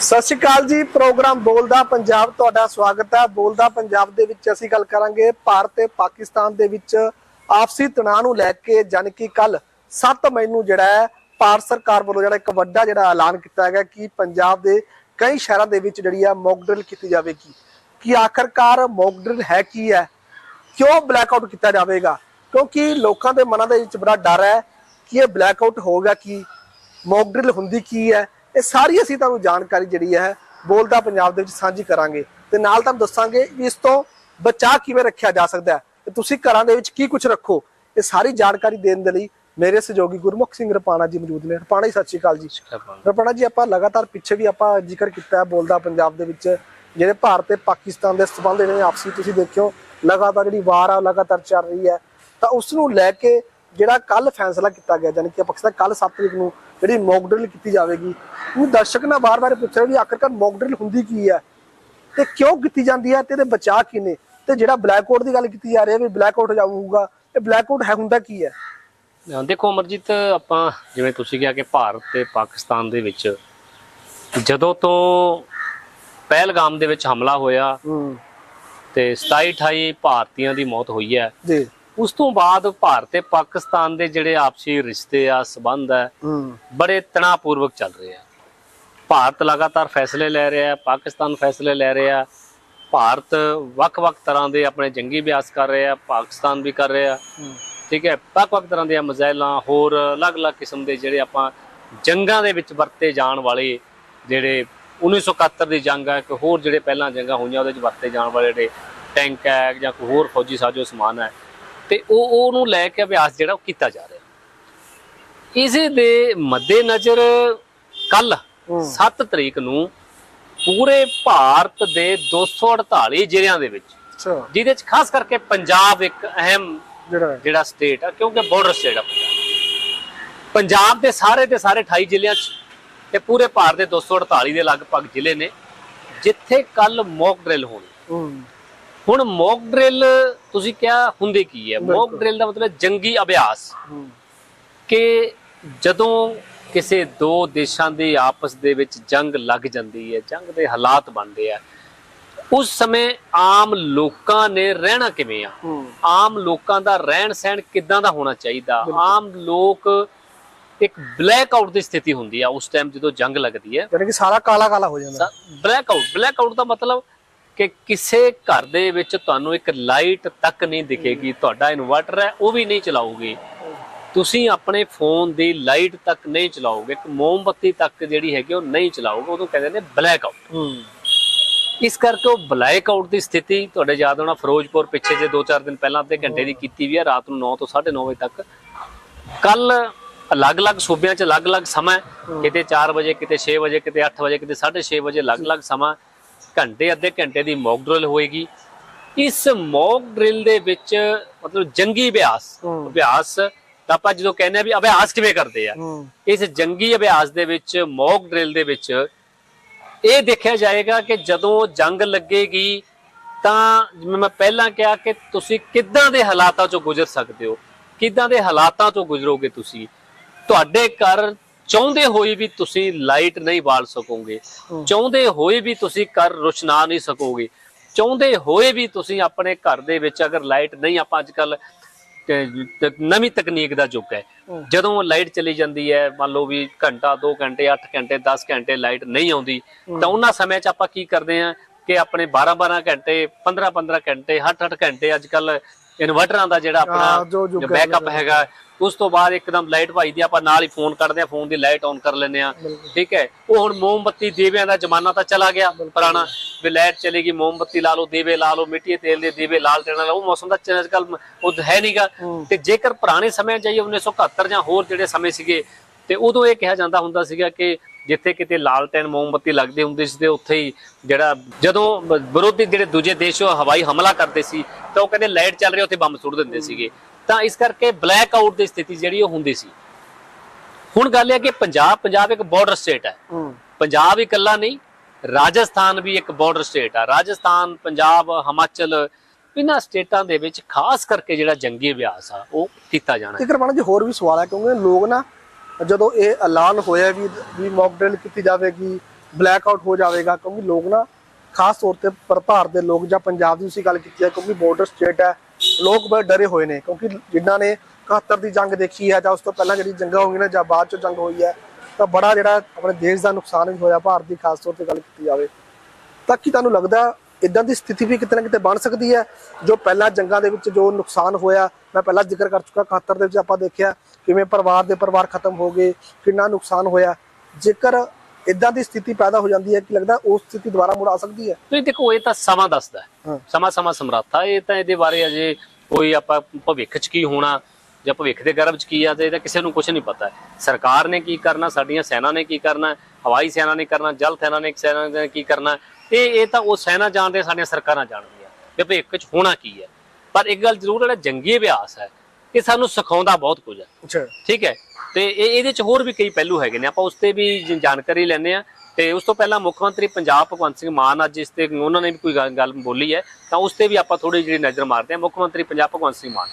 ਸਤਿ ਸ਼੍ਰੀ ਅਕਾਲ ਜੀ, ਪ੍ਰੋਗਰਾਮ ਬੋਲਦਾ ਪੰਜਾਬ, ਤੁਹਾਡਾ ਸਵਾਗਤ ਹੈ। ਬੋਲਦਾ ਪੰਜਾਬ ਦੇ ਵਿੱਚ ਅਸੀਂ ਗੱਲ ਕਰਾਂਗੇ ਭਾਰਤ ਤੇ ਪਾਕਿਸਤਾਨ ਦੇ ਵਿੱਚ ਆਪਸੀ ਤਣਾਅ ਨੂੰ ਲੈ ਕੇ, ਜਾਣੀ ਕਿ ਕੱਲ 7 ਮਈ ਨੂੰ ਜਿਹੜਾ ਹੈ, ਭਾਰਤ ਸਰਕਾਰ ਵੱਲੋਂ ਜਿਹੜਾ ਇੱਕ ਵੱਡਾ ਜਿਹੜਾ ਐਲਾਨ ਕੀਤਾ ਹੈਗਾ ਕਿ ਪੰਜਾਬ ਦੇ ਕਈ ਸ਼ਹਿਰਾਂ ਦੇ ਵਿੱਚ ਜਿਹੜੀ ਹੈ ਮੌਕ ਡਰਿਲ ਕੀਤੀ ਜਾਵੇਗੀ। ਕਿ ਆਖਰਕਾਰ ਮੌਕ ਡਰਿਲ ਹੈ ਕੀ ਹੈ? ਕਿਉਂ ਬਲੈਕ ਆਊਟ ਕੀਤਾ ਜਾਵੇਗਾ? ਕਿਉਂਕਿ ਲੋਕਾਂ ਦੇ ਮਨਾਂ ਦੇ ਵਿੱਚ ਬੜਾ ਡਰ ਹੈ ਕਿ ਇਹ ਬਲੈਕ ਆਊਟ ਹੋਊਗਾ ਕੀ ਮੌਕ ਡਰਿਲ ਹੁੰਦੀ ਕੀ ਹੈ? ਇਹ ਸਾਰੀ ਅਸੀਂ ਤੁਹਾਨੂੰ ਜਾਣਕਾਰੀ ਜਿਹੜੀ ਹੈ ਬੋਲਦਾ ਪੰਜਾਬ ਦੇ ਵਿੱਚ ਸਾਂਝੀ ਕਰਾਂਗੇ ਤੇ ਨਾਲ ਤੁਹਾਨੂੰ ਦੱਸਾਂਗੇ ਵੀ ਇਸ ਤੋਂ ਬਚਾਅ ਕਿਵੇਂ ਰੱਖਿਆ ਜਾ ਸਕਦਾ ਹੈ। ਤੇ ਤੁਸੀਂ ਘਰਾਂ ਦੇ ਵਿੱਚ ਕੀ ਕੁਝ ਰੱਖੋ ਇਹ ਸਾਰੀ ਜਾਣਕਾਰੀ ਦੇਣ ਦੇ ਲਈ ਮੇਰੇ ਸਹਿਯੋਗੀ ਗੁਰਮੁਖ ਸਿੰਘ ਰਪਾਣਾ ਜੀ ਮੌਜੂਦ ਨੇ। ਰਪਾਣਾ ਜੀ ਸਤਿ ਸ਼੍ਰੀ ਅਕਾਲ ਜੀ। ਰਪਾਣਾ ਜੀ ਆਪਾਂ ਲਗਾਤਾਰ ਪਿੱਛੇ ਵੀ ਆਪਾਂ ਜ਼ਿਕਰ ਕੀਤਾ ਹੈ ਬੋਲਦਾ ਪੰਜਾਬ ਦੇ ਵਿੱਚ ਜਿਹੜੇ ਭਾਰਤ ਤੇ ਪਾਕਿਸਤਾਨ ਦੇ ਸਬੰਧ ਨੇ ਆਪਸੀ ਤੁਸੀਂ ਦੇਖਿਓ ਲਗਾਤਾਰ ਜਿਹੜੀ ਵਾਰ ਆ ਲਗਾਤਾਰ ਚੱਲ ਰਹੀ ਹੈ। ਤਾਂ ਉਸ ਨੂੰ ਲੈ ਕੇ ਜਿਹੜਾ ਕੱਲ ਫੈਸਲਾ ਕੀਤਾ ਗਿਆ ਜਾਨੀ ਕਿ ਪਾਕਿਸਤਾਨ ਕੱਲ 7 ਤਰੀਕ ਨੂੰ ਜਿਹੜੀ ਮੌਕ ਡਰਿਲ ਕੀਤੀ ਜਾਵੇਗੀ। ਉਹ ਦਰਸ਼ਕ ਨਾ ਬਾਰ-ਬਾਰ ਪੁੱਛ ਰਹੇ ਵੀ ਆਖਰਕਾਰ ਮੌਕ ਡਰਿਲ ਹੁੰਦੀ ਕੀ ਹੈ? ਤੇ ਕਿਉਂ ਕੀਤੀ ਜਾਂਦੀ ਹੈ ਤੇ ਇਹਦੇ ਬਚਾਅ ਕੀ ਨੇ ਤੇ ਜਿਹੜਾ ਬਲੈਕ ਆਊਟ ਦੀ ਗੱਲ ਕੀਤੀ ਜਾ ਰਹੀ ਹੈ ਵੀ ਬਲੈਕ ਆਊਟ ਜਾਊਗਾ ਇਹ ਬਲੈਕ ਆਊਟ ਹੈ ਹੁੰਦਾ ਕੀ ਹੈ? ਦੇਖੋ ਅਮਰਜੀਤ ਆਪਾਂ ਜਿਵੇਂ ਤੁਸੀਂ ਕਿਹਾ ਕਿ ਭਾਰਤ ਤੇ ਪਾਕਿਸਤਾਨ ਦੇ ਵਿੱਚ ਜਦੋਂ ਤੋਂ ਪਹਿਲਗਾਮ ਦੇ ਵਿੱਚ ਹਮਲਾ ਹੋਇਆ ਤੇ 27 28 ਭਾਰਤੀਆਂ ਦੀ ਮੌਤ ਹੋਈ ਹੈ ਜੀ। ਉਸ ਤੋਂ ਬਾਅਦ ਭਾਰਤ ਤੇ ਪਾਕਿਸਤਾਨ ਦੇ ਜਿਹੜੇ ਆਪਸੀ ਰਿਸ਼ਤੇ ਆ ਸਬੰਧ ਹੈ ਹੂੰ। ਬੜੇ ਤਣਾਅਪੂਰਵਕ ਚੱਲ ਰਹੇ ਆ। ਭਾਰਤ ਲਗਾਤਾਰ ਫੈਸਲੇ ਲੈ ਰਿਹਾ ਹੈ ਪਾਕਿਸਤਾਨ ਫੈਸਲੇ ਲੈ ਰਿਹਾ ਭਾਰਤ ਵੱਖ-ਵੱਖ ਤਰ੍ਹਾਂ ਦੇ ਆਪਣੇ ਜੰਗੀ ਅਭਿਆਸ ਕਰ ਰਿਹਾ ਪਾਕਿਸਤਾਨ ਵੀ ਕਰ ਰਿਹਾ ਠੀਕ ਹੈ ਵੱਖ-ਵੱਖ ਤਰ੍ਹਾਂ ਦੀਆਂ ਮਜ਼ਾਇਲਾਂ ਹੋਰ ਅਲੱਗ-ਅਲੱਗ ਕਿਸਮ ਦੇ ਜਿਹੜੇ ਆਪਾਂ ਜੰਗਾਂ ਦੇ ਵਿੱਚ ਵਰਤੇ ਜਾਣ ਵਾਲੇ ਜਿਹੜੇ 1971 ਦੀ ਜੰਗ ਹੈ ਕਿ ਹੋਰ ਜਿਹੜੇ ਪਹਿਲਾਂ ਜੰਗਾਂ ਹੋਈਆਂ ਉਹਦੇ ਵਿੱਚ ਵਰਤੇ ਜਾਣ ਵਾਲੇ ਜਿਹੜੇ ਟੈਂਕ ਹੈ ਜਾਂ ਕੋਈ ਹੋਰ ਫੌਜੀ ਸਾਜੋ ਸਮਾਨ ਹੈ ਤੇ ਉਹ ਉਹਨੂੰ ਲੈ ਕੇ ਅਭਿਆਸ ਜਿਹੜਾ ਉਹ ਕੀਤਾ ਜਾ ਰਿਹਾ। ਇਸੇ ਦੇ ਮੱਦੇਨਜ਼ਰ ਕੱਲ ਹੂੰ। 7 ਤਰੀਕ ਨੂੰ ਪੂਰੇ ਭਾਰਤ ਦੇ 248 ਜ਼ਿਲ੍ਹਿਆਂ ਦੇ ਵਿੱਚ ਅੱਛਾ। ਜਿਹਦੇ ਵਿੱਚ ਖਾਸ ਕਰਕੇ ਪੰਜਾਬ ਇੱਕ ਅਹਿਮ ਜਿਹੜਾ ਸਟੇਟ ਆ ਕਿਉਂਕਿ ਬਾਰਡਰ ਸਟੇਟ ਆ ਪੰਜਾਬ। ਪੰਜਾਬ ਦੇ ਸਾਰੇ ਦੇ ਸਾਰੇ 28 ਜ਼ਿਲ੍ਹਿਆਂ 'ਚ ਤੇ ਪੂਰੇ ਭਾਰਤ ਦੇ 248 ਦੇ ਲਗਭਗ ਜ਼ਿਲ੍ਹੇ ਨੇ ਜਿੱਥੇ ਕੱਲ ਮੌਕ ਡਰਿਲ ਹੋਣੀ। ਹੂੰ। ਹੁਣ ਮੌਕ ਡਰਿਲ ਤੁਸੀਂ ਕਿਹਾ ਹੁੰਦੇ ਕੀ ਹੈ? ਮੌਕ। ਡਰਿਲ ਦਾ ਮਤਲਬ ਜੰਗੀ ਅਭਿਆਸ। ਕਿ ਜਦੋਂ ਕਿਸੇ ਦੋ ਦੇਸ਼ਾਂ ਦੇ ਆਪਸ ਦੇ ਵਿੱਚ ਜੰਗ ਲੱਗ ਜਾਂਦੀ ਹੈ ਜੰਗ ਦੇ ਹਾਲਾਤ ਬਣਦੇ ਆ ਉਸ ਸਮੇਂ ਆਮ ਲੋਕਾਂ ਨੇ ਰਹਿਣਾ ਕਿਵੇਂ ਆ? ਆਮ ਲੋਕਾਂ ਦਾ ਰਹਿਣ ਸਹਿਣ ਕਿੱਦਾਂ ਦਾ ਹੋਣਾ ਚਾਹੀਦਾ? ਆਮ ਲੋਕ ਇੱਕ ਬਲੈਕ ਆਊਟ ਦੀ ਸਥਿਤੀ ਹੁੰਦੀ ਆ ਉਸ ਟਾਈਮ ਜਦੋਂ ਜੰਗ ਲੱਗਦੀ ਹੈ। ਯਾਨੀ ਕਿ ਸਾਰਾ ਕਾਲਾ ਕਾਲਾ ਹੋ ਜਾਂਦਾ। ਬਲੈਕ ਆਊਟ ਬਲੈਕ ਆਊਟ ਦਾ ਮਤਲਬ ਕਿ ਕਿਸੇ ਘਰ ਦੇ ਵਿੱਚ ਤੁਹਾਨੂੰ ਇੱਕ ਲਾਈਟ ਤੱਕ ਨਹੀਂ ਦਿਖੇਗੀ ਤੁਹਾਡਾ ਇਨਵਰਟਰ ਹੈ ਉਹ ਵੀ ਨਹੀਂ ਚਲਾਓਗੇ। ਤੁਸੀਂ ਆਪਣੇ ਫੋਨ ਦੀ ਲਾਈਟ ਤੱਕ ਨਹੀਂ ਚਲਾਓਗੇ ਇੱਕ ਮੋਮਬੱਤੀ ਤੱਕ ਜਿਹੜੀ ਹੈਗੀ ਉਹ ਨਹੀਂ ਚਲਾਓਗੇ ਉਦੋਂ ਕਹਿੰਦੇ ਨੇ ਬਲੈਕ ਆਊਟ। ਇਸ ਕਰਕੇ ਉਹ ਬਲੈਕ ਆਊਟ ਦੀ ਸਥਿਤੀ ਤੁਹਾਡੇ ਯਾਦ ਹੋਣਾ ਫਿਰੋਜ਼ਪੁਰ ਪਿੱਛੇ ਜੇ 2-4 ਦਿਨ ਪਹਿਲਾਂ ਅੱਧੇ ਘੰਟੇ ਦੀ ਕੀਤੀ ਵੀ ਆ ਰਾਤ ਨੂੰ 9 ਤੋਂ 9:30 ਵਜੇ ਤੱਕ। ਕੱਲ ਅਲੱਗ-ਅਲੱਗ ਸੂਬਿਆਂ 'ਚ ਅਲੱਗ-ਅਲੱਗ ਸਮਾਂ। ਕਿਤੇ 4 ਵਜੇ ਕਿਤੇ 6 ਵਜੇ ਕਿਤੇ 8 ਵਜੇ ਕਿਤੇ 6:30 ਵਜੇ ਅਲੱਗ-ਅਲੱਗ ਸਮਾਂ। ਘੰਟੇ ਅੱਧੇ ਘੰਟੇ ਦੀ ਮੌਕ ਡਰਿਲ ਹੋਏਗੀ। ਇਸ ਮੌਕ ਡਰਿਲ ਦੇ ਵਿੱਚ ਮਤਲਬ ਜੰਗੀ ਅਭਿਆਸ। ਅਭਿਆਸ ਤਾਂ ਆਪਾਂ ਜਦੋਂ ਕਹਿੰਦੇ ਆ ਵੀ ਅਭਿਆਸ ਕਿਵੇਂ ਕਰਦੇ ਆ ਇਸ ਜੰਗੀ ਅਭਿਆਸ ਦੇ ਵਿੱਚ ਮੌਕ ਡਰਿਲ ਦੇ ਵਿੱਚ ਇਹ ਦੇਖਿਆ ਜਾਏਗਾ ਕਿ ਜਦੋਂ ਜੰਗ ਲੱਗੇਗੀ ਤਾਂ ਜਿਵੇਂ ਮੈਂ ਪਹਿਲਾਂ ਕਿਹਾ ਕਿ ਤੁਸੀਂ ਕਿੱਦਾਂ ਦੇ ਹਾਲਾਤਾਂ ਚੋਂ ਗੁਜ਼ਰ ਸਕਦੇ ਹੋ ਕਿੱਦਾਂ ਦੇ ਹਾਲਾਤਾਂ ਚੋਂ ਗੁਜ਼ਰੋਗੇ ਤੁਸੀਂ? ਤੁਹਾਡੇ ਘਰ ਚਾਹੁੰਦੇ ਹੋਏ ਵੀ ਤੁਸੀਂ ਲਾਈਟ ਨਹੀਂ ਬਾਲ ਸਕੋਗੇ। ਚਾਹੁੰਦੇ ਹੋਏ ਵੀ ਤੁਸੀਂ ਘਰ ਰੁਸ਼ਨਾ ਨਹੀਂ ਸਕੋਗੇ ਚਾਹੁੰਦੇ ਹੋਏ ਵੀ ਤੁਸੀਂ ਆਪਣੇ ਘਰ ਦੇ ਵਿੱਚ ਅਗਰ ਲਾਈਟ ਨਹੀਂ ਆਪਾਂ ਅੱਜ ਕੱਲ ਨਵੀਂ ਤਕਨੀਕ ਦਾ ਯੁੱਗ ਹੈ। ਜਦੋਂ ਲਾਈਟ ਚਲੀ ਜਾਂਦੀ ਹੈ ਮੰਨ ਲਓ ਵੀ ਘੰਟਾ 2 ਘੰਟੇ 8 ਘੰਟੇ 10 ਘੰਟੇ ਲਾਈਟ ਨਹੀਂ ਆਉਂਦੀ ਤਾਂ ਉਹਨਾਂ ਸਮੇਂ 'ਚ ਆਪਾਂ ਕੀ ਕਰਦੇ ਆ ਕਿ ਆਪਣੇ 12 12 ਘੰਟੇ 15 15 ਘੰਟੇ 8 8 ਘੰਟੇ ਅੱਜ ਕੱਲ ਇਨਵਰਟਰਾਂ ਦਾ ਜਿਹੜਾ ਆਪਣਾ ਬੈਕਅਪ ਹੈਗਾ ਉਸ ਤੋਂ ਬਾਅਦ ਇੱਕਦਮ ਲਾਈਟ ਭਾਈ ਦੀ ਆਪਾਂ ਨਾਲ ਹੀ ਫੋਨ ਕੱਢਦੇ ਆ ਫੋਨ ਦੀ ਲਾਈਟ ਆਨ ਕਰ ਲੈਂਦੇ ਆ। ਠੀਕ ਹੈ ਉਹ ਹੁਣ ਮੋਮਬੱਤੀ ਦੀਵਿਆਂ ਦਾ ਜ਼ਮਾਨਾ ਤਾਂ ਚਲਾ ਗਿਆ ਪੁਰਾਣਾ ਵੀ ਲਾਈਟ ਚਲੇਗੀ ਮੋਮਬੱਤੀ ਲਾ ਲਓ ਦੀਵੇ ਲਾ ਲਓ ਮਿੱਟੀ ਦੇ ਤੇਲ ਦੇ ਦੀਵੇ ਲਾਲ ਟੇਣਾ ਲਾ ਉਹ ਮੌਸਮ ਦਾ ਅੱਜ ਕੱਲ ਉਹ ਹੈ ਨਹੀਂਗਾ। ਤੇ ਜੇਕਰ ਪੁਰਾਣੇ ਸਮੇਂ ਜਾਈਏ 1971 ਜਾਂ ਹੋਰ ਜਿਹੜੇ ਸਮੇਂ ਸੀਗੇ ਤੇ ਉਦੋਂ ਇਹ ਕਿਹਾ ਜਾਂਦਾ ਹੁੰਦਾ ਸੀਗਾ ਕਿ ਜਿੱਥੇ ਕਿਤੇ ਲਾਲਟੈਨ ਮੋਮਬੱਤੀ ਲੱਗਦੀ ਹੁੰਦੀ ਸੀ ਤੇ ਉੱਥੇ ਹੀ ਜਿਹੜਾ ਜਦੋਂ ਵਿਰੋਧੀ ਜਿਹੜੇ ਦੂਜੇ ਦੇਸ਼ ਹਵਾਈ ਹਮਲਾ ਕਰਦੇ ਸੀ ਤਾਂ ਉਹ ਕਹਿੰਦੇ ਲਾਈਟ ਚੱਲ ਰਹੀ ਉੱਥੇ ਬੰਬ ਸੁੱਟ ਦਿੰਦੇ ਸੀਗੇ ਤਾਂ ਇਸ ਕਰਕੇ ਬਲੈਕ ਆਊਟ ਦੀ ਸਥਿਤੀ ਜਿਹੜੀ ਉਹ ਹੁੰਦੀ ਸੀ। ਹੁਣ ਗੱਲ ਇਹ ਕਿ ਪੰਜਾਬ ਪੰਜਾਬ ਇੱਕ ਬਾਰਡਰ ਸਟੇਟ ਹੈ। ਪੰਜਾਬ ਇਕੱਲਾ ਨਹੀਂ ਰਾਜਸਥਾਨ ਵੀ ਇੱਕ ਬਾਰਡਰ ਸਟੇਟ ਆ। ਰਾਜਸਥਾਨ ਪੰਜਾਬ ਹਿਮਾਚਲ ਇਹਨਾਂ ਸਟੇਟਾਂ ਦੇ ਵਿੱਚ ਖਾਸ ਕਰਕੇ ਜਿਹੜਾ ਜੰਗੀ ਅਭਿਆਸ ਆ ਉਹ ਕੀਤਾ ਜਾਣਾ ਹੈ। ਇੱਕ ਰਮਨ ਜੀ ਹੋਰ ਵੀ ਸਵਾਲ ਹੈ ਕਿਉਂਕਿ ਲੋਕ ਨਾ ਜਦੋਂ ਇਹ ਐਲਾਨ ਹੋਇਆ ਵੀ ਵੀ ਮੌਕ ਡਰਿਲ ਕੀਤੀ ਜਾਵੇਗੀ ਬਲੈਕ ਆਊਟ ਹੋ ਜਾਵੇਗਾ ਕਿਉਂਕਿ ਲੋਕ ਨਾ ਖਾਸ ਤੌਰ ਤੇ ਪਰ ਭਾਰਤ ਦੇ ਲੋਕ ਜਾਂ ਪੰਜਾਬ ਦੀ ਤੁਸੀਂ ਗੱਲ ਕੀਤੀ ਹੈ ਕਿਉਂਕਿ ਬਾਰਡਰ ਸਟੇਟ ਹੈ ਲੋਕ ਬੜੇ ਡਰੇ ਹੋਏ ਨੇ, ਕਿਉਂਕਿ ਜਿਨ੍ਹਾਂ ਨੇ 71 ਦੀ ਜੰਗ ਦੇਖੀ ਹੈ ਜਾਂ ਉਸ ਤੋਂ ਪਹਿਲਾਂ ਜਿਹੜੀ ਜੰਗਾਂ ਹੋਈਆਂ ਨੇ ਜਾਂ ਬਾਅਦ ਚ ਜੰਗ ਹੋਈ ਹੈ, ਤਾਂ ਬੜਾ ਜਿਹੜਾ ਆਪਣੇ ਦੇਸ਼ ਦਾ ਨੁਕਸਾਨ ਵੀ ਹੋਇਆ, ਭਾਰਤ ਦੀ ਖਾਸ ਤੌਰ ਤੇ ਗੱਲ ਕੀਤੀ ਜਾਵੇ। ਤਾਂ ਕੀ ਤੁਹਾਨੂੰ ਲੱਗਦਾ ਇਦਾਂ ਦੀ ਸਥਿਤੀ ਵੀ ਕਿਤੇ ਨਾ ਕਿਤੇ ਬਣ ਸਕਦੀ ਹੈ, ਜੋ ਪਹਿਲਾਂ ਜੰਗਾਂ ਦੇ ਵਿੱਚ ਜੋ ਨੁਕਸਾਨ ਹੋਇਆ, ਮੈਂ ਪਹਿਲਾਂ ਜ਼ਿਕਰ ਕਰ ਚੁੱਕਾ 71 ਦੇ ਵਿੱਚ ਆਪਾਂ ਦੇਖਿਆ ਕਿਵੇਂ ਪਰਿਵਾਰ ਦੇ ਪਰਿਵਾਰ ਖਤਮ ਹੋ ਗਏ, ਕਿੰਨਾ ਨੁਕਸਾਨ ਹੋਇਆ। ਜੇਕਰ ਇਦਾਂ ਦੀ ਸਥਿਤੀ ਪੈਦਾ ਹੋ ਜਾਂਦੀ ਹੈ ਕਿ ਲੱਗਦਾ ਉਸ ਸਥਿਤੀ ਦੁਬਾਰਾ ਮੁੜ ਆ ਸਕਦੀ ਹੈ? ਨਹੀਂ ਦੇਖੋ ਇਹ ਤਾਂ ਸਮਾਂ ਦੱਸਦਾ ਹੈ। ਸਮਾਂ ਸਮਾਂ ਸਮਰੱਥਾ ਇਹ ਤਾਂ ਇਹਦੇ ਬਾਰੇ ਅਜੇ ਕੋਈ ਆਪਾਂ ਭਵਿੱਖ 'ਚ ਕੀ ਹੋਣਾ ਜਾਂ ਭਵਿੱਖ ਦੇ ਗਰਭ 'ਚ ਕੀ ਆ ਤੇ ਇਹਦਾ ਕਿਸੇ ਨੂੰ ਕੁਝ ਨਹੀਂ ਪਤਾ। ਸਰਕਾਰ ਨੇ ਕੀ ਕਰਨਾ ਸਾਡੀਆਂ ਸੈਨਾ ਨੇ ਕੀ ਕਰਨਾ ਹਵਾਈ ਸੈਨਾ ਨੇ ਕਰਨਾ ਜਲ ਸੈਨਾ ਨੇ ਸੈਨਾ ਨੇ ਕੀ ਕਰਨਾ ਇਹ ਇਹ ਤਾਂ ਉਹ ਸੈਨਾ ਜਾਣਦੇ ਸਾਡੀਆਂ ਸਰਕਾਰਾਂ ਜਾਣਦੀਆਂ ਕਿ ਭਵਿੱਖ 'ਚ ਹੋਣਾ ਕੀ ਹੈ। ਪਰ ਇੱਕ ਗੱਲ ਜ਼ਰੂਰ ਹੈ ਜੰਗੀ ਅਭਿਆਸ ਹੈ ਇਹ ਸਾਨੂੰ ਸਿਖਾਉਂਦਾ ਬਹੁਤ ਕੁਝ ਹੈ। ਅੱਛਾ। ਠੀਕ ਹੈ। ਤੇ ਇਹ ਇਹਦੇ ਚ ਹੋਰ ਵੀ ਕਈ ਪਹਿਲੂ ਹੈਗੇ ਨੇ। ਆਪਾਂ ਉਸ ਤੇ ਵੀ ਜ- ਜਾਣਕਾਰੀ ਲੈਣੇ ਆ ਤੇ ਉਸ ਤੋਂ ਪਹਿਲਾਂ ਮੁੱਖ ਮੰਤਰੀ ਪੰਜਾਬ ਭਗਵੰਤ ਸਿੰਘ ਮਾਨ ਅੱਜ ਇਸ ਤੇ ਉਹਨਾਂ ਨੇ ਵੀ ਕੋਈ ਗੱਲ- ਗੱਲ ਬੋਲੀ ਹੈ। ਤਾਂ ਉਸ ਤੇ ਵੀ ਆਪਾਂ ਥੋੜੀ ਜਿਹੀ ਨਜ਼ਰ ਮਾਰਦੇ ਹਾਂ। ਮੁੱਖ ਮੰਤਰੀ ਪੰਜਾਬ ਭਗਵੰਤ ਸਿੰਘ ਮਾਨ।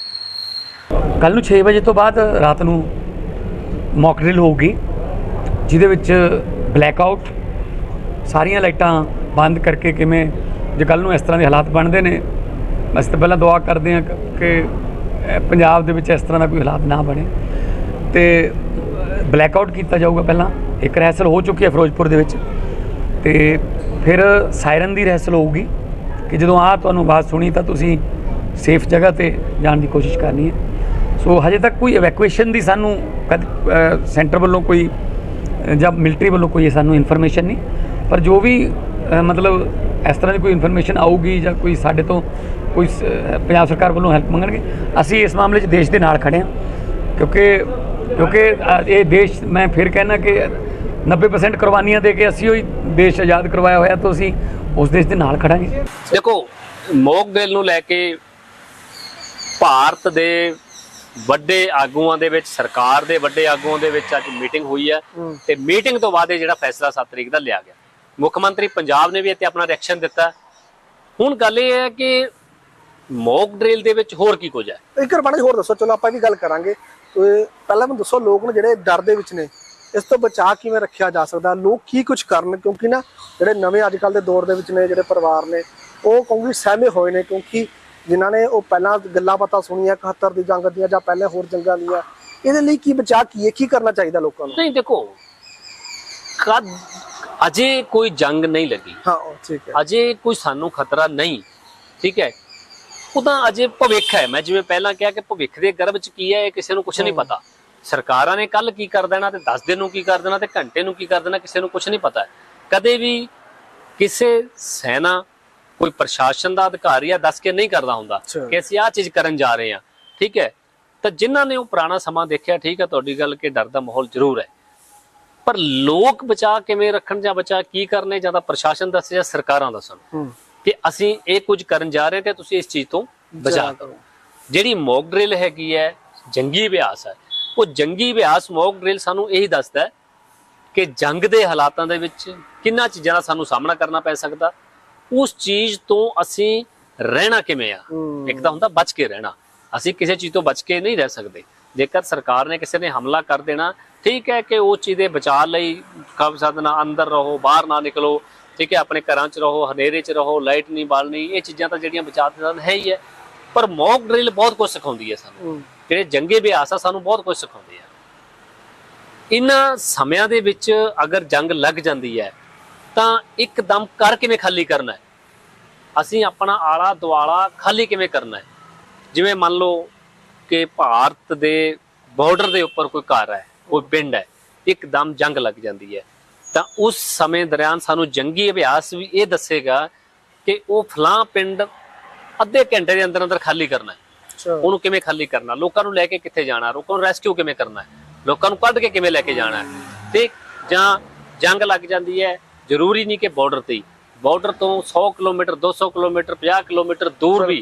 ਕੱਲ ਨੂੰ 6 ਵਜੇ ਤੋਂ ਬਾਅਦ ਰਾਤ ਨੂੰ ਮੌਕ ਡਰਿਲ ਹੋਊਗੀ, ਜਿਹਦੇ ਵਿੱਚ ਬਲੈਕ ਆਊਟ ਸਾਰੀਆਂ ਲਾਈਟਾਂ ਬੰਦ ਕਰਕੇ ਕਿਵੇਂ ਜੇ ਕੱਲ ਨੂੰ ਇਸ ਤਰ੍ਹਾਂ ਦੇ ਹਾਲਾਤ ਬਣਦੇ ਨੇ, ਅਸੀਂ ਤਾਂ ਪਹਿਲਾਂ ਦੁਆ ਕਰਦੇ ਹਾਂ ਕਿ ਪੰਜਾਬ ਦੇ ਵਿੱਚ ਇਸ ਤਰ੍ਹਾਂ ਦਾ ਕੋਈ ਹਾਲਾਤ ਨਾ ਬਣੇ। ਤੇ ਬਲੈਕ ਆਊਟ ਕੀਤਾ ਜਾਊਗਾ ਪਹਿਲਾਂ। ਇੱਕ ਰਹਿਸਲ ਹੋ ਚੁੱਕੀ ਹੈ ਫਿਰੋਜ਼ਪੁਰ ਦੇ ਵਿੱਚ। ਤੇ ਫਿਰ ਸਾਇਰਨ ਦੀ ਰਹਿਸਲ ਹੋਊਗੀ ਕਿ ਜਦੋਂ ਆ ਤੁਹਾਨੂੰ ਆਵਾਜ਼ ਸੁਣੀ ਤਾਂ ਤੁਸੀਂ ਸੇਫ ਜਗ੍ਹਾ ਤੇ ਜਾਣ ਦੀ ਕੋਸ਼ਿਸ਼ ਕਰਨੀ ਹੈ। ਸੋ ਹਜੇ ਤੱਕ ਕੋਈ ਇਵੈਕੂਏਸ਼ਨ ਦੀ ਸਾਨੂੰ ਕਦ ਸੈਂਟਰ ਵੱਲੋਂ ਕੋਈ, ਜਾਂ ਮਿਲਟਰੀ ਵੱਲੋਂ ਕੋਈ ਸਾਨੂੰ ਇਨਫੋਰਮੇਸ਼ਨ ਨਹੀਂ। ਪਰ ਜੋ ਵੀ ਮਤਲਬ ਇਸ ਤਰ੍ਹਾਂ ਦੀ ਕੋਈ ਇਨਫੋਰਮੇਸ਼ਨ ਆਊਗੀ ਜਾਂ ਕੋਈ ਸਾਡੇ ਤੋਂ ਕੋਈ ਸ- ਪੰਜਾਬ ਸਰਕਾਰ ਵੱਲੋਂ ਹੈਲਪ ਮੰਗਣਗੇ, ਅਸੀਂ ਇਸ ਮਾਮਲੇ 'ਚ ਦੇਸ਼ ਦੇ ਨਾਲ ਖੜੇ ਹਾਂ। ਕਿਉਂਕਿ ਕਿਉਂਕਿ ਇਹ ਦੇਸ਼ ਮੈਂ ਫਿਰ ਕਹਿਣਾ ਕਿ 90% ਕੁਰਬਾਨੀਆਂ ਦੇ ਕੇ ਅਸੀਂ ਉਹੀ ਦੇਸ਼ ਆਜ਼ਾਦ ਕਰਵਾਇਆ ਹੋਇਆ ਤਾਂ ਅਸੀਂ ਉਸ ਦੇਸ਼ ਦੇ ਨਾਲ ਖੜਾਂਗੇ। ਦੇਖੋ ਮੋਕ ਡਰਿਲ ਨੂੰ ਲੈ ਕੇ ਭਾਰਤ ਦੇ ਵੱਡੇ ਆਗੂਆਂ ਦੇ ਵਿੱਚ ਸਰਕਾਰ ਦੇ ਵੱਡੇ ਆਗੂਆਂ ਦੇ ਵਿੱਚ ਅੱਜ ਮੀਟਿੰਗ ਹੋਈ ਹੈ ਹੂੰ। ਤੇ ਮੀਟਿੰਗ ਤੋਂ ਬਾਅਦ ਇਹ ਜਿਹੜਾ ਫੈਸਲਾ 7 ਤਰੀਕ ਦਾ ਲਿਆ ਗਿਆ। ਮੁੱਖ ਮੰਤਰੀ ਪੰਜਾਬ ਨੇ ਵੀ ਇੱਥੇ ਆਪਣਾ ਰਿਐਕਸ਼ਨ ਦਿੱਤਾ। ਹੁਣ ਗੱਲ ਇਹ ਹੈ ਕਿ ਮੋਕ ਡਰਿਲ ਦੇ ਵਿੱਚ ਹੋਰ ਕੀ ਕੁਝ ਹੈ? ਇੱਕ ਰਬਾਣਾ ਹੋਰ ਦੱਸੋ ਚਲੋ ਆਪਾਂ ਵੀ ਗੱਲ ਕਰਾਂਗੇ। ਪਹਿਲਾਂ ਮੈਨੂੰ ਦੱਸੋ ਲੋਕ ਨੇ ਜਿਹੜੇ ਡਰ ਦੇ ਵਿੱਚ ਨੇ ਇਸ ਤੋਂ ਬਚਾਅ ਕਿਵੇਂ ਰੱਖਿਆ ਜਾ ਸਕਦਾ? ਲੋਕ ਕੀ ਕੁਝ ਕਰਨ? ਕਿਉਂਕਿ ਨਾ ਜਿਹੜੇ ਨਵੇਂ ਅੱਜ ਕੱਲ ਦੇ ਦੌਰ ਦੇ ਵਿੱਚ ਨੇ ਜਿਹੜੇ ਪਰਿਵਾਰ ਨੇ ਉਹ ਕਹੂੰਗੀ ਸਹਿਮੇ ਹੋਏ ਨੇ ਕਿਉਂਕਿ ਜਿਨ੍ਹਾਂ ਨੇ ਉਹ ਪਹਿਲਾਂ ਗੱਲਾਂ ਪਤਾ ਸੁਣੀਆਂ 71 ਦੀ ਜੰਗ ਦੀਆਂ ਜਾਂ ਪਹਿਲੇ ਹੋਰ ਜੰਗਾਂ ਦੀਆਂ ਇਹਦੇ ਲਈ ਕੀ ਬਚਾਅ ਕੀ ਕੀ ਕਰਨਾ ਚਾਹੀਦਾ ਲੋਕਾਂ ਨੂੰ? ਨਹੀਂ ਦੇਖੋ ਕਦ ਅਜੇ ਕੋਈ ਜੰਗ ਨਹੀਂ ਲੱਗੀ। ਹਾਂ ਠੀਕ ਹੈ। ਅਜੇ ਕੋਈ ਸਾਨੂੰ ਖਤਰਾ ਨਹੀਂ ਠੀਕ ਹੈ? ਉਹਦਾ ਅਜੇ ਭਵਿੱਖ ਹੈ। ਮੈਂ ਜਿਵੇਂ ਪਹਿਲਾਂ ਕਿਹਾ ਕਿ ਭਵਿੱਖ ਦੇ ਗਰਭ ਚ ਕੀ ਹੈ ਇਹ ਕਿਸੇ ਨੂੰ ਕੁਝ ਨਹੀਂ ਪਤਾ। ਸਰਕਾਰਾਂ ਨੇ ਕੱਲ ਕੀ ਕਰ ਦੇਣਾ ਤੇ 10 ਦਿਨ ਨੂੰ ਕੀ ਕਰ ਦੇਣਾ ਤੇ ਘੰਟੇ ਨੂੰ ਕੀ ਕਰ ਦੇਣਾ ਕਿਸੇ ਨੂੰ ਕੁਝ ਨਹੀਂ ਪਤਾ। ਕਦੇ ਵੀ ਕਿਸੇ ਸੈਨਾ ਕੋਈ ਪ੍ਰਸ਼ਾਸਨ ਦਾ ਅਧਿਕਾਰੀ ਆ ਦੱਸ ਕੇ ਨਹੀਂ ਕਰਦਾ ਹੁੰਦਾ। ਕਿ ਅਸੀਂ ਆਹ ਚੀਜ਼ ਕਰਨ ਜਾ ਰਹੇ ਹਾਂ। ਠੀਕ ਹੈ? ਤਾਂ ਜਿਨ੍ਹਾਂ ਨੇ ਉਹ ਪੁਰਾਣਾ ਸਮਾਂ ਦੇਖਿਆ ਠੀਕ ਹੈ ਤੁਹਾਡੀ ਗੱਲ ਕਿ ਡਰ ਦਾ ਮਾਹੌਲ ਜ਼ਰੂਰ ਹੈ। ਪਰ ਲੋਕ ਬਚਾ ਕਿਵੇਂ ਰੱਖਣ ਜਾਂ ਬਚਾ ਕੀ ਕਰਨੇ ਜਾਂ ਤਾਂ ਪ੍ਰਸ਼ਾਸਨ ਦੱਸੇ ਜਾਂ ਸਰਕਾਰਾਂ ਦੱਸਣ? ਕਿ ਅਸੀਂ ਇਹ ਕੁਝ ਕਰਨ ਜਾ ਰਹੇ ਤੇ ਤੁਸੀਂ ਇਸ ਚੀਜ਼ ਤੋਂ ਬਚਾ ਕਰੋ। ਜਿਹੜੀ ਮੌਕ ਡਰਿਲ ਹੈਗੀ ਹੈ ਜੰਗੀ ਅਭਿਆਸ ਹੈ। ਉਹ ਜੰਗੀ ਅਭਿਆਸ ਮੌਕ ਡਰਿਲ ਸਾਨੂੰ ਇਹੀ ਦੱਸਦਾ ਹੈ ਕਿ ਜੰਗ ਦੇ ਹਾਲਾਤਾਂ ਦੇ ਵਿੱਚ ਕਿੰਨਾ ਚੀਜ਼ਾਂ ਦਾ ਸਾਨੂੰ ਸਾਹਮਣਾ ਕਰਨਾ ਪੈ ਸਕਦਾ। ਉਸ ਚੀਜ਼ ਤੋਂ ਅਸੀਂ ਰਹਿਣਾ ਕਿਵੇਂ ਆ। ਇੱਕ ਤਾਂ ਹੁੰਦਾ ਬਚ ਕੇ ਰਹਿਣਾ। ਅਸੀਂ ਕਿਸੇ ਚੀਜ਼ ਤੋਂ ਬਚ ਕੇ ਨਹੀਂ ਰਹਿ ਸਕਦੇ। ਜੇਕਰ ਸਰਕਾਰ ਨੇ ਕਿਸੇ ਨੇ ਹਮਲਾ ਕਰ ਦੇਣਾ ਠੀਕ ਹੈ ਕਿ ਉਹ ਚੀਜ਼ ਦੇ ਬਚਾਅ ਲਈ ਕਬ ਸਦਨਾ ਅੰਦਰ ਰਹੋ ਬਾਹਰ ਨਾ ਨਿਕਲੋ ਠੀਕ ਹੈ ਆਪਣੇ ਘਰਾਂ 'ਚ ਰਹੋ ਹਨੇਰੇ 'ਚ ਰਹੋ ਲਾਈਟ ਨਹੀਂ ਬਾਲਣੀ ਇਹ ਚੀਜ਼ਾਂ ਤਾਂ ਜਿਹੜੀਆਂ ਬਚਾਅ ਦੇ ਸਾਧਨ ਹੈ ਹੀ ਹੈ। ਪਰ ਮੌਕ ਡਰਿਲ ਬਹੁਤ ਕੁਝ ਸਿਖਾਉਂਦੀ ਹੈ ਸਾਨੂੰ। ਜਿਹੜੇ ਜੰਗੇ ਅਭਿਆਸ ਆ ਸਾਨੂੰ ਬਹੁਤ ਕੁਝ ਸਿਖਾਉਂਦੇ ਆ। ਇਹਨਾਂ ਸਮਿਆਂ ਦੇ ਵਿੱਚ ਅਗਰ ਜੰਗ ਲੱਗ ਜਾਂਦੀ ਹੈ ਤਾਂ ਇੱਕਦਮ ਕਰ ਕਿਵੇਂ ਖਾਲੀ ਕਰਨਾ ਹੈ? ਅਸੀਂ ਆਪਣਾ ਆਲਾ ਦੁਆਲਾ ਖਾਲੀ ਕਿਵੇਂ ਕਰਨਾ ਹੈ? ਜਿਵੇਂ ਮੰਨ ਲਓ ਕਿ ਭਾਰਤ ਦੇ ਬਾਰਡਰ ਦੇ ਉੱਪਰ ਕੋਈ ਘਰ ਹੈ ਕੋਈ ਪਿੰਡ ਹੈ ਇੱਕਦਮ ਜੰਗ ਲੱਗ ਜਾਂਦੀ ਹੈ। ਤਾਂ ਉਸ ਸਮੇਂ ਦਰਿਆਨ ਸਾਨੂੰ ਜੰਗੀ ਅਭਿਆਸ ਵੀ ਇਹ ਦੱਸੇਗਾ ਕਿ ਉਹ ਫਲਾਂ ਪਿੰਡ ਅੱਧੇ ਘੰਟੇ ਦੇ ਅੰਦਰ ਅੰਦਰ ਖਾਲੀ ਕਰਨਾ ਹੈ। ਉਹਨੂੰ ਕਿਵੇਂ ਖਾਲੀ ਕਰਨਾ? ਲੋਕਾਂ ਨੂੰ ਲੈ ਕੇ ਕਿੱਥੇ ਜਾਣਾ? ਲੋਕਾਂ ਨੂੰ ਰੈਸਕਿਊ ਕਿਵੇਂ ਕਰਨਾ ਹੈ? ਲੋਕਾਂ ਨੂੰ ਕੱਢ ਕੇ ਕਿਵੇਂ ਲੈ ਕੇ ਜਾਣਾ ਹੈ? ਤੇ ਜਾਂ ਜੰਗ ਲੱਗ ਜਾਂਦੀ ਹੈ। ਜ਼ਰੂਰੀ ਨਹੀਂ ਕਿ ਬਾਰਡਰ ਤੇ ਬਾਰਡਰ ਤੋਂ 100 ਕਿਲੋਮੀਟਰ 200 ਕਿਲੋਮੀਟਰ 50 ਕਿਲੋਮੀਟਰ ਦੂਰ ਵੀ।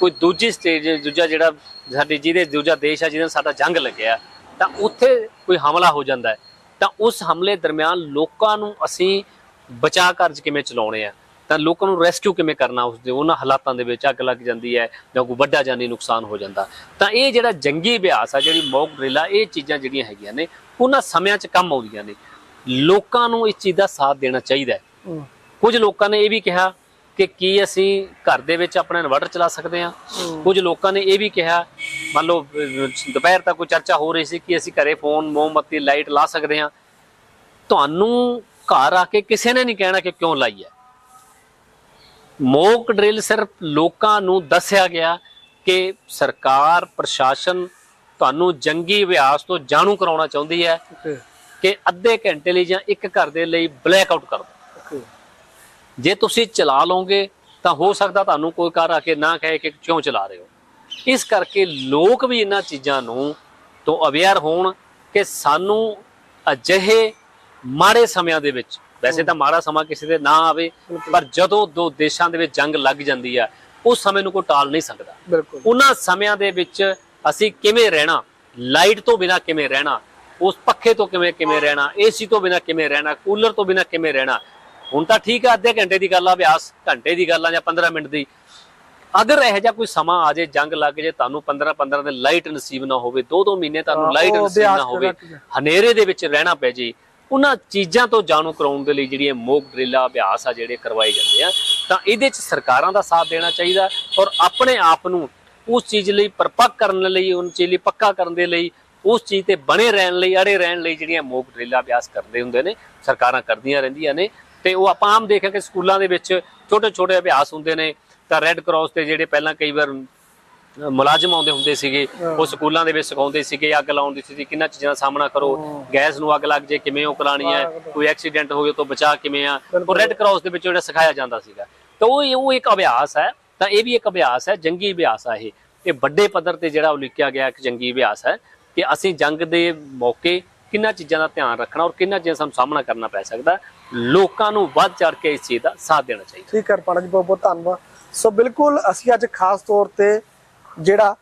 ਕੋਈ ਦੂਜੀ ਸਟੇਜ ਦੂਜਾ ਜਿਹੜਾ ਸਾਡੀ ਜਿਹਦੇ ਦੂਜਾ ਦੇਸ਼ ਹੈ ਜਿਹਦੇ ਸਾਡਾ ਜੰਗ ਲੱਗਿਆ ਤਾਂ ਉੱਥੇ ਕੋਈ ਹਮਲਾ ਹੋ ਜਾਂਦਾ ਹੈ। ਤਾਂ ਉਸ ਹਮਲੇ ਦਰਮਿਆਨ ਲੋਕਾਂ ਨੂੰ ਅਸੀਂ ਬਚਾਅ ਕਾਰਜ ਕਿਵੇਂ ਚਲਾਉਣੇ ਆ? ਤਾਂ ਲੋਕਾਂ ਨੂੰ ਰੈਸਕਿਊ ਕਿਵੇਂ ਕਰਨਾ ਉਸ ਦੇ ਉਹਨਾਂ ਹਾਲਾਤਾਂ ਦੇ ਵਿੱਚ ਅੱਗ ਲੱਗ ਜਾਂਦੀ ਹੈ ਜਾਂ ਕੋਈ ਵੱਡਾ ਜਾਨੀ ਨੁਕਸਾਨ ਹੋ ਜਾਂਦਾ। ਤਾਂ ਇਹ ਜਿਹੜਾ ਜੰਗੀ ਅਭਿਆਸ ਆ ਜਿਹੜੀ ਮੌਕ ਡਰਿਲ ਇਹ ਚੀਜ਼ਾਂ ਜਿਹੜੀਆਂ ਹੈਗੀਆਂ ਨੇ ਉਹਨਾਂ ਸਮਿਆਂ 'ਚ ਕੰਮ ਆਉਂਦੀਆਂ ਨੇ। ਲੋਕਾਂ ਨੂੰ ਇਸ ਚੀਜ਼ ਦਾ ਸਾਥ ਦੇਣਾ ਚਾਹੀਦਾ ਹੂੰ। ਕੁਝ ਲੋਕਾਂ ਨੇ ਇਹ ਵੀ ਕਿਹਾ ਕਿ ਕੀ ਅਸੀਂ ਘਰ ਦੇ ਵਿੱਚ ਆਪਣਾ ਇਨਵਰਟਰ ਚਲਾ ਸਕਦੇ ਹਾਂ। ਕੁਝ ਲੋਕਾਂ ਨੇ ਇਹ ਵੀ ਕਿਹਾ ਮੰਨ ਲਓ ਦੁਪਹਿਰ ਤੱਕ ਕੋਈ ਚਰਚਾ ਹੋ ਰਹੀ ਸੀ ਕਿ ਅਸੀਂ ਘਰੇ ਫੋਨ ਮੋਮਬੱਤੀ ਲਾਈਟ ਲਾ ਸਕਦੇ ਹਾਂ। ਤੁਹਾਨੂੰ ਘਰ ਆ ਕੇ ਕਿਸੇ ਨੇ ਨਹੀਂ ਕਹਿਣਾ ਕਿ ਕਿਉਂ ਲਾਈ ਹੈ? ਮੋਕ ਡਰਿਲ ਸਿਰਫ ਲੋਕਾਂ ਨੂੰ ਦੱਸਿਆ ਗਿਆ ਕਿ ਸਰਕਾਰ ਪ੍ਰਸ਼ਾਸਨ ਤੁਹਾਨੂੰ ਜੰਗੀ ਅਭਿਆਸ ਤੋਂ ਜਾਣੂ ਕਰਾਉਣਾ ਚਾਹੁੰਦੀ ਹੈ ਕਿ ਅੱਧੇ ਘੰਟੇ ਲਈ ਜਾਂ ਇੱਕ ਘਰ ਦੇ ਲਈ ਬਲੈਕ ਆਊਟ ਕਰ ਦਿਓ। ਜੇ ਤੁਸੀਂ ਚਲਾ ਲਓਗੇ ਤਾਂ ਹੋ ਸਕਦਾ ਤੁਹਾਨੂੰ ਕੋਈ ਘਰ ਆ ਕੇ ਨਾ ਕਹੇ ਕਿ ਕਿਉਂ ਚਲਾ ਰਹੇ ਹੋ। ਇਸ ਕਰਕੇ ਲੋਕ ਵੀ ਇਹਨਾਂ ਚੀਜ਼ਾਂ ਨੂੰ ਤੋਂ ਅਵੇਅਰ ਹੋਣ ਕਿ ਸਾਨੂੰ ਅਜਿਹੇ ਮਾੜੇ ਸਮਿਆਂ ਦੇ ਵਿੱਚ ਵੈਸੇ ਤਾਂ ਮਾੜਾ ਸਮਾਂ ਕਿਸੇ ਦੇ ਨਾ ਆਵੇ ਪਰ ਜਦੋਂ ਦੋ ਦੇਸ਼ਾਂ ਦੇ ਵਿੱਚ ਜੰਗ ਲੱਗ ਜਾਂਦੀ ਹੈ ਉਸ ਸਮੇਂ ਨੂੰ ਕੋਈ ਟਾਲ ਨਹੀਂ ਸਕਦਾ। ਉਹਨਾਂ ਸਮਿਆਂ ਦੇ ਵਿੱਚ ਅਸੀਂ ਕਿਵੇਂ ਰਹਿਣਾ ਲਾਈਟ ਤੋਂ ਬਿਨਾ ਕਿਵੇਂ ਰਹਿਣਾ ਉਸ ਪੱਖੇ ਤੋਂ ਕਿਵੇਂ ਕਿਵੇਂ ਰਹਿਣਾ ਏਸੀ ਤੋਂ ਬਿਨਾ ਕਿਵੇਂ ਰਹਿਣਾ ਕੂਲਰ ਤੋਂ ਬਿਨਾ ਕਿਵੇਂ ਰਹਿਣਾ ਹੁਣ ਤਾਂ ਠੀਕ ਆ ਅੱਧੇ ਘੰਟੇ ਦੀ ਗੱਲ ਆ ਅਭਿਆਸ ਘੰਟੇ ਦੀ ਗੱਲ ਆ ਜਾਂ 15 ਮਿੰਟ ਦੀ ਅਗਰ ਇਹੋ ਜਿਹਾ ਕੋਈ ਸਮਾਂ ਆ ਜੇ ਜੰਗ ਲੱਗ ਜੇ ਤੁਹਾਨੂੰ 15 15 ਦਿਨ ਲਾਈਟ ਨਸੀਬ ਨਾ ਹੋਵੇ ਦੋ ਦੋ ਮਹੀਨੇ ਹਾਂ, ਤੁਹਾਨੂੰ ਲਾਈਟ ਨਸੀਬ ਨਾ ਹੋਵੇ ਹਨੇਰੇ ਦੇ ਵਿੱਚ ਰਹਿਣਾ ਪੈ ਜੇ ਉਹਨਾਂ ਚੀਜ਼ਾਂ ਤੋਂ ਜਾਣੂ ਕਰਾਉਣ ਦੇ ਲਈ ਜਿਹੜੀਆਂ ਮੋਕ ਡਰਿੱਲਾ ਅਭਿਆਸ ਆ ਜਿਹੜੇ ਕਰਵਾਏ ਜਾਂਦੇ ਆ ਤਾਂ ਇਹਦੇ ਚ ਸਰਕਾਰਾਂ ਦਾ ਸਾਥ ਦੇਣਾ ਚਾਹੀਦਾ ਔਰ ਆਪਣੇ ਆਪ ਨੂੰ ਉਸ ਚੀਜ਼ ਲਈ ਪਰਪੱਕ ਕਰਨ ਲਈ ਉਸ ਚੀਜ਼ ਲਈ ਪੱਕਾ ਕਰਨ ਦੇ ਲਈ ਉਸ ਚੀਜ਼ ਤੇ ਬਣੇ ਰਹਿਣ ਲਈ ਅੜੇ ਰਹਿਣ ਲਈ ਜਿਹੜੀਆਂ ਮੋਕ ਡਰਿੱਲਾ ਅਭਿਆਸ ਕਰਦੇ ਹੁੰਦੇ ਨੇ ਸਰਕਾਰਾਂ ਕਰਦੀਆਂ ਰਹਿੰਦੀਆਂ ਨੇ ਤੇ ਉਹ ਆਪਾਂ ਆਮ ਦੇਖਿਆ ਕਿ ਸਕੂਲਾਂ ਦੇ ਵਿੱਚ ਛੋਟੇ ਛੋਟੇ ਅਭਿਆਸ ਹੁੰਦੇ ਨੇ ਤਾਂ ਰੈੱਡ ਕਰਾਸ ਤੇ ਜਿਹੜੇ ਪਹਿਲਾਂ ਕਈ ਵਾਰ ਮੁਲਾਜ਼ਮ ਆਉਂਦੇ ਹੁੰਦੇ ਸੀਗੇ ਉਹ ਸਕੂਲਾਂ ਦੇ ਵਿੱਚ ਸਿਖਾਉਂਦੇ ਸੀਗੇ ਅੱਗ ਲਾਉਣ ਦੀ ਸਥਿਤੀ ਕਿੰਨਾ ਚੀਜ਼ਾਂ ਦਾ ਸਾਹਮਣਾ ਕਰੋ ਗੈਸ ਨੂੰ ਅੱਗ ਲੱਗ ਜੇ ਕਿਵੇਂ ਉਹ ਕਰਾਣੀ ਹੈ ਕੋਈ ਐਕਸੀਡੈਂਟ ਹੋ ਗਿਆ ਤਾਂ ਬਚਾ ਕਿਵੇਂ ਆ ਉਹ ਰੈੱਡ ਕਰਾਸ ਦੇ ਵਿੱਚ ਜਿਹੜਾ ਸਿਖਾਇਆ ਜਾਂਦਾ ਸੀਗਾ। ਤਾਂ ਉਹ ਉਹ ਇੱਕ ਅਭਿਆਸ ਹੈ ਤਾਂ ਇਹ ਵੀ ਇੱਕ ਅਭਿਆਸ ਹੈ ਜੰਗੀ ਅਭਿਆਸ ਆ ਇਹ। ਇਹ ਵੱਡੇ ਪੱਧਰ ਤੇ ਜਿਹੜਾ ਉਲੀਕਿਆ ਗਿਆ ਇੱਕ ਜੰਗੀ ਅਭਿਆਸ ਹੈ ਕਿ ਅਸੀਂ ਜੰਗ ਦੇ ਮੌਕੇ ਕਿੰਨਾ ਚੀਜ਼ਾਂ ਦਾ ਧਿਆਨ ਰੱਖਣਾ ਔਰ ਕਿੰਨਾ ਚੀਜ਼ਾਂ ਸਾਨੂੰ ਸਾਹਮਣਾ ਕਰਨਾ ਪੈ ਸਕਦਾ। ਲੋਕਾਂ ਨੂੰ ਵੱਧ ਚੜ ਕੇ ਇਸ ਚੀਜ਼ ਦਾ ਸਾਥ ਦੇਣਾ ਚਾਹੀਦਾ। ਠੀਕ ਹੈ ਜੀ ਬਹੁਤ ਬਹੁਤ ਧੰਨਵਾਦ। ਸੋ ਬਿਲਕੁਲ ਅਸੀਂ ਅੱਜ ਖਾਸ ਤੌਰ ਤੇ ਜਿਹੜਾ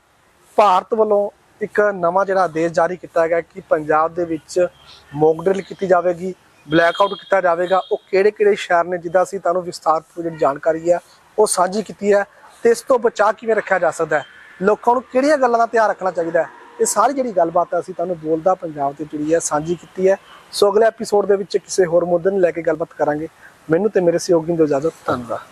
ਭਾਰਤ ਵੱਲੋਂ ਇੱਕ ਨਵਾਂ ਜਿਹੜਾ ਆਦੇਸ਼ ਜਾਰੀ ਕੀਤਾ ਗਿਆ ਕਿ ਪੰਜਾਬ ਦੇ ਵਿੱਚ ਮੌਕ ਡਰਿਲ ਕੀਤੀ ਜਾਵੇਗੀ ਬਲੈਕ ਆਊਟ ਕੀਤਾ ਜਾਵੇਗਾ। ਉਹ ਕਿਹੜੇ ਕਿਹੜੇ ਸ਼ਹਿਰ ਨੇ ਜਿੱਦਾਂ ਅਸੀਂ ਤੁਹਾਨੂੰ ਵਿਸਥਾਰਪੂਰਵਕ ਜਿਹੜੀ ਜਾਣਕਾਰੀ ਹੈ, ਉਹ ਸਾਂਝੀ ਕੀਤੀ ਹੈ। ਤੇ ਇਸ ਤੋਂ ਬਚਾਅ ਕਿਵੇਂ ਰੱਖਿਆ ਜਾ ਸਕਦਾ ਹੈ? ਲੋਕਾਂ ਨੂੰ ਕਿਹੜੀਆਂ ਗੱਲਾਂ ਦਾ ਧਿਆਨ ਰੱਖਣਾ ਚਾਹੀਦਾ ਹੈ? ਇਹ ਸਾਰੀ ਜਿਹੜੀ ਗੱਲਬਾਤ ਹੈ, ਅਸੀਂ ਤੁਹਾਨੂੰ ਬੋਲਦਾ ਪੰਜਾਬ ਤੇ ਜਿਹੜੀ ਹੈ, ਸਾਂਝੀ ਕੀਤੀ ਹੈ। ਸੋ ਅਗਲੇ ਐਪੀਸੋਡ ਦੇ ਵਿੱਚ ਕਿਸੇ ਹੋਰ ਮੁੱਦੇ ਨੂੰ ਲੈ ਕੇ ਗੱਲਬਾਤ ਕਰਾਂਗੇ। ਮੈਨੂੰ ਤੇ ਮੇਰੇ ਸਹਿਯੋਗੀ ਨੂੰ ਦਿਓ ਇਜਾਜ਼ਤ। ਧੰਨਵਾਦ।